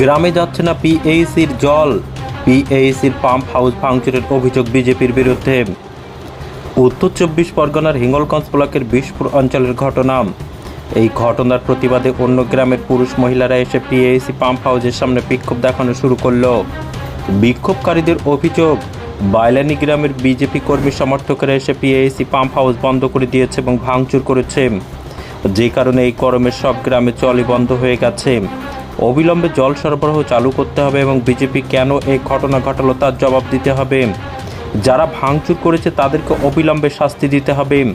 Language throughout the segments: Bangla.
গ্রামে যাচ্ছে না পিএইসির জল। পিএইসির পাম্প হাউস ভাঙচুরের অভিযোগ বিজেপির বিরুদ্ধে। উত্তর চব্বিশ পরগনার হিঙ্গলগঞ্জ ব্লকের বিশপুর অঞ্চলের ঘটনা। এই ঘটনার প্রতিবাদে অন্য গ্রামের পুরুষ মহিলারা এসে পিএইসি পাম্প হাউসের সামনে বিক্ষোভ দেখানো শুরু করল। বিক্ষোভকারীদের অভিযোগ, বাইলানি গ্রামের বিজেপি কর্মী সমর্থকেরা এসে পিএইসি পাম্প হাউস বন্ধ করে দিয়েছে এবং ভাঙচুর করেছে। যে কারণে এই গরমে সব গ্রামে জলই বন্ধ হয়ে গেছে। অবিলম্বে জল সরবরাহ চালু করতে হবে এবং বিজেপি কেন এই ঘটনা ঘটালো তার জবাব দিতে হবে। যারা ভাঙচুর করেছে তাদেরকে অবিলম্বে শাস্তি দিতে হবে।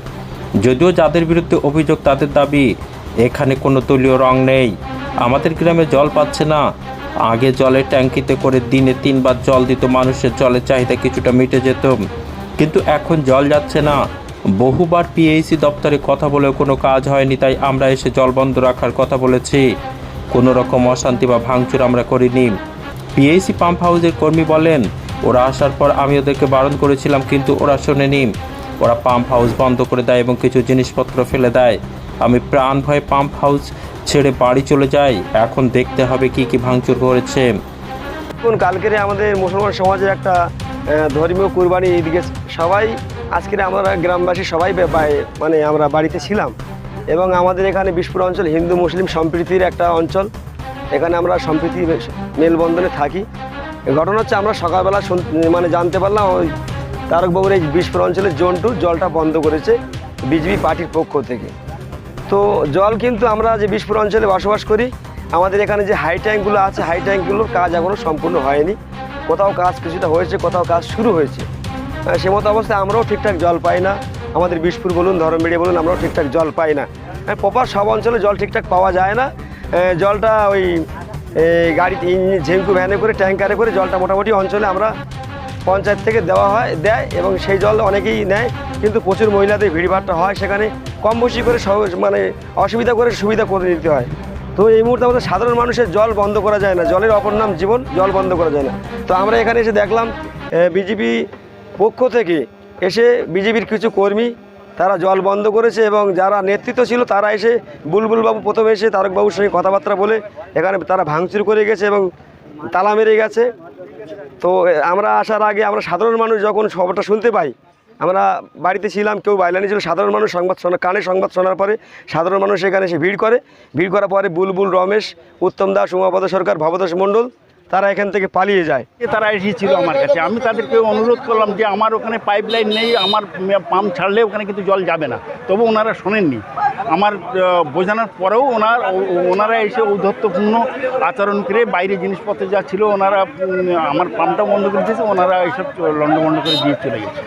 যদিও যাদের বিরুদ্ধে অভিযোগ, তাদের দাবি, এখানে কোনো দলীয় রং নেই। আমাদের গ্রামে জল পাচ্ছে না। আগে জলের ট্যাঙ্কিতে করে দিনে তিনবার জল দিত মানুষের, জলের চাহিদা কিছুটা মিটে যেত। কিন্তু এখন জল যাচ্ছে না। বহুবার পিএইসি দপ্তরে কথা বলেও কোনো কাজ হয়নি, তাই আমরা এসে জল বন্ধ রাখার কথা বলেছি। কোনো রকম অশান্তি বা ভাঙচুর আমরা করিনি। পিএইসি পাম্প হাউসের কর্মী বলেন, ওরা আসার পর আমি ওদেরকে বারণ করেছিলাম, কিন্তু ওরা শোনেনি। ওরা পাম্প হাউস বন্ধ করে দেয় এবং কিছু জিনিসপত্র ফেলে দেয়। আমি প্রাণ ভয়ে পাম্প হাউস ছেড়ে বাড়ি চলে যাই। এখন দেখতে হবে কি কি ভাঙচুর করেছে। কালকেরে আমাদের মুসলমান সমাজের একটা ধর্মীয় কুরবানি এদিকে সবাই, আজকের আমরা গ্রামবাসী সবাই মানে আমরা বাড়িতে ছিলাম। এবং আমাদের এখানে বিশপুর অঞ্চল হিন্দু মুসলিম সম্প্রীতির একটা অঞ্চল। এখানে আমরা সম্প্রীতি মেলবন্ধনে থাকি। ঘটনা হচ্ছে আমরা সকালবেলা মানে জানতে পারলাম ওই তারকবাবুর এই বিশপুর অঞ্চলের জোন টু জলটা বন্ধ করেছে বিজেপি পার্টির পক্ষ থেকে। তো জল কিন্তু আমরা যে বিশপুর অঞ্চলে বসবাস করি, আমাদের এখানে যে হাই ট্যাঙ্কগুলো আছে হাই ট্যাঙ্কগুলোর কাজ এখনও সম্পূর্ণ হয়নি। কোথাও কাজ কিছুটা হয়েছে, কোথাও কাজ শুরু হয়েছে। সে মতো অবস্থায় আমরাও ঠিকঠাক জল পাই না। আমাদের বিশপুর বলুন ধরমবেড়ি বলুন, আমরাও ঠিকঠাক জল পাই না। প্রপার সব অঞ্চলে জল ঠিকঠাক পাওয়া যায় না। জলটা ওই এই গাড়ি ঝেঙ্কু ভ্যানে করে, ট্যাঙ্কারে করে জলটা মোটামুটি অঞ্চলে আমরা পঞ্চায়েত থেকে দেওয়া হয়, দেয় এবং সেই জল অনেকেই নেয়। কিন্তু প্রচুর মহিলাদের ভিড়ভাড়টা হয় সেখানে। কম বেশি করে মানে অসুবিধা করে সুবিধা করে নিতে হয়। তো এই মুহূর্তে আমাদের সাধারণ মানুষের জল বন্ধ করা যায় না। জলের অপর নাম জীবন, জল বন্ধ করা যায় না। তো আমরা এখানে এসে দেখলাম বিজেপি পক্ষ থেকে এসে বিজেপির কিছু কর্মী তারা জল বন্ধ করেছে এবং যারা নেতৃত্ব ছিল তারা এসে বুলবুলবাবু প্রথমে এসে তারকবাবুর সঙ্গে কথাবার্তা বলে এখানে তারা ভাঙচুর করে গেছে এবং তালা মেরে গেছে। তো আমরা আসার আগে আমরা সাধারণ মানুষ যখন খবরটা শুনতে পাই, আমরা বাড়িতে ছিলাম, কেউ বাইলানি ছিল, সাধারণ মানুষ সংবাদ শোনা, কানে সংবাদ শোনার পরে সাধারণ মানুষ এখানে এসে ভিড় করে। ভিড় করার পরে বুলবুল, রমেশ, উত্তম দাস, উমাপদ সরকার ভবদাস মণ্ডল তারা এখান থেকে পালিয়ে যায়। তারা এসেছিল আমার কাছে। আমি তাদেরকে অনুরোধ করলাম যে আমার ওখানে পাইপ লাইন নেই, আমার পাম্প ছাড়লে ওখানে কিন্তু জল যাবে না। তবু ওনারা শোনেননি। আমার বোঝানোর পরেও ওনার ওনারা এসে ঔদ্ধত্যপূর্ণ আচরণ করে বাইরে জিনিসপত্র যা ছিল ওনারা আমার পাম্পটা বন্ধ করে দিয়েছে, ওনারা এইসব লন্ডভন্ড করে দিয়ে চলে গেছে।